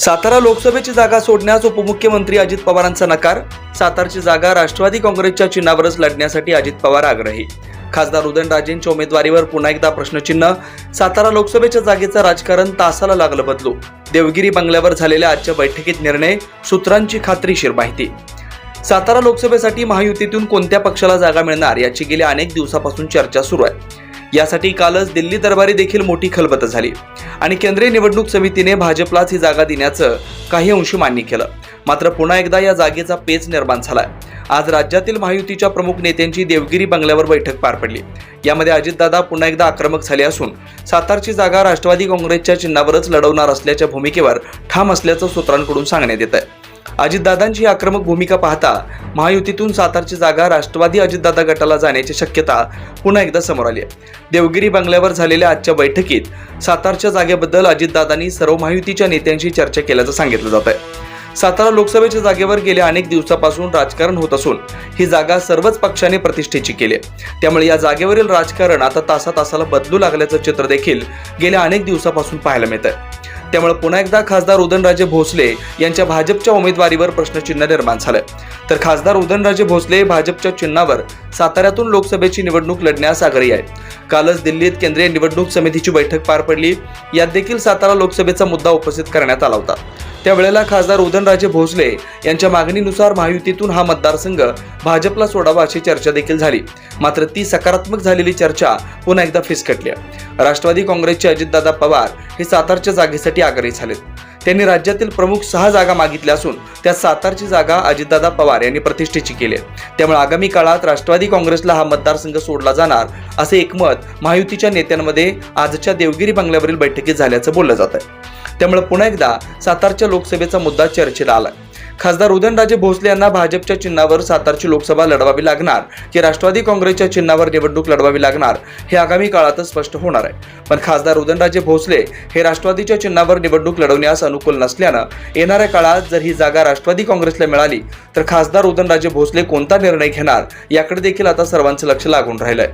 सातारा लोकसभेची जागा सोडण्यास उपमुख्यमंत्री अजित पवारांचा नकार. सातारची जागा राष्ट्रवादी काँग्रेसच्या चिन्हावरच लढण्यासाठी अजित पवार आग्रही. खासदार उदयनराजेंच्या उमेदवारीवर पुन्हा एकदा प्रश्नचिन्ह. सातारा लोकसभेच्या जागेचं राजकारण तासाला लागलं बदलू. देवगिरी बंगल्यावर झालेल्या आजच्या बैठकीत निर्णय सूत्रांची खात्रीशीर माहिती सातारा लोकसभेसाठी महायुतीतून कोणत्या पक्षाला जागा मिळणार याची गेल्या अनेक दिवसापासून चर्चा सुरू आहे. यासाठी कालच दिल्ली दरबारी देखील मोठी खलबत झाली. आणि केंद्रीय निवडणूक समितीने भाजपलाच ही जागा देण्याचं काही अंशी मान्य केलं. मात्र पुन्हा एकदा या जागेचा पेच निर्माण झालाय. आज राज्यातील महायुतीच्या प्रमुख नेत्यांची देवगिरी बंगल्यावर बैठक पार पडली. यामध्ये अजितदादा पुन्हा एकदा आक्रमक झाले असून सातारची जागा राष्ट्रवादी काँग्रेसच्या चिन्हावरच लढवणार असल्याच्या भूमिकेवर ठाम असल्याचं सूत्रांकडून सांगण्यात येत आहे अजितदादांची आक्रमक भूमिका पाहता महायुतीतून सातारची जागा राष्ट्रवादी अजितदादा गटाला जाण्याची शक्यता पुन्हा एकदा समोर आली आहे. देवगिरी बंगल्यावर झालेल्या आजच्या बैठकीत सातारच्या जागेबद्दल अजितदादांनी सर्व महायुतीच्या नेत्यांशी चर्चा केल्याचं सांगितलं जात आहे सातारा लोकसभेच्या जागेवर गेल्या अनेक दिवसापासून राजकारण होत असून ही जागा सर्वच पक्षाने प्रतिष्ठेची केली त्यामुळे या जागेवरील राजकारण आता तासा तासाला बदलू लागल्याचं चित्र देखील गेल्या अनेक दिवसापासून पाहायला मिळतं त्यामुळे पुन्हा एकदा खासदार उदयनराजे भोसले यांच्या भाजपच्या उमेदवारीवर प्रश्नचिन्ह निर्माण झालंय तर खासदार उदयनराजे भोसले भाजपच्या चिन्हावर साताऱ्यातून लोकसभेची निवडणूक लढण्यास आग्रही आहेत. कालच दिल्लीत केंद्रीय निवडणूक समितीची बैठक पार पडली. यात देखील सातारा लोकसभेचा मुद्दा उपस्थित करण्यात आला होता. त्यावेळेला खासदार उदयनराजे भोसले यांच्या मागणीनुसार महायुतीतून हा मतदारसंघ भाजपला सोडावा अशी चर्चा देखील झाली. मात्र ती सकारात्मक झालेली चर्चा पुन्हा एकदा फिसकटली. राष्ट्रवादी काँग्रेसचे अजितदादा पवार हे सातारच्या जागेसाठी आग्रही झालेत. त्यांनी राज्यातील प्रमुख सहा जागा मागितल्या असून त्यात सातारची जागा अजितदादा पवार यांनी प्रतिष्ठेची केली आहे. त्यामुळे आगामी काळात राष्ट्रवादी काँग्रेसला हा मतदारसंघ सोडला जाणार असे एकमत महायुतीच्या नेत्यांमध्ये आजच्या देवगिरी बंगल्यावरील बैठकीत झाल्याचं बोललं जात आहे त्यामुळे पुन्हा एकदा सातारच्या लोकसभेचा मुद्दा चर्चेला आला खासदार उदयनराजे भोसले यांना भाजपच्या चिन्हावर सातारची लोकसभा लढवावी लागणार की राष्ट्रवादी काँग्रेसच्या चिन्हावर निवडणूक लढवावी लागणार हे आगामी काळातच स्पष्ट होणार आहे. पण खासदार उदयनराजे भोसले हे राष्ट्रवादीच्या चिन्हावर निवडणूक लढवण्यास अनुकूल नसल्यानं येणाऱ्या काळात जर ही जागा राष्ट्रवादी काँग्रेसला मिळाली तर खासदार उदयनराजे भोसले कोणता निर्णय घेणार याकडे देखील आता सर्वांचं लक्ष लागून राहिलंय.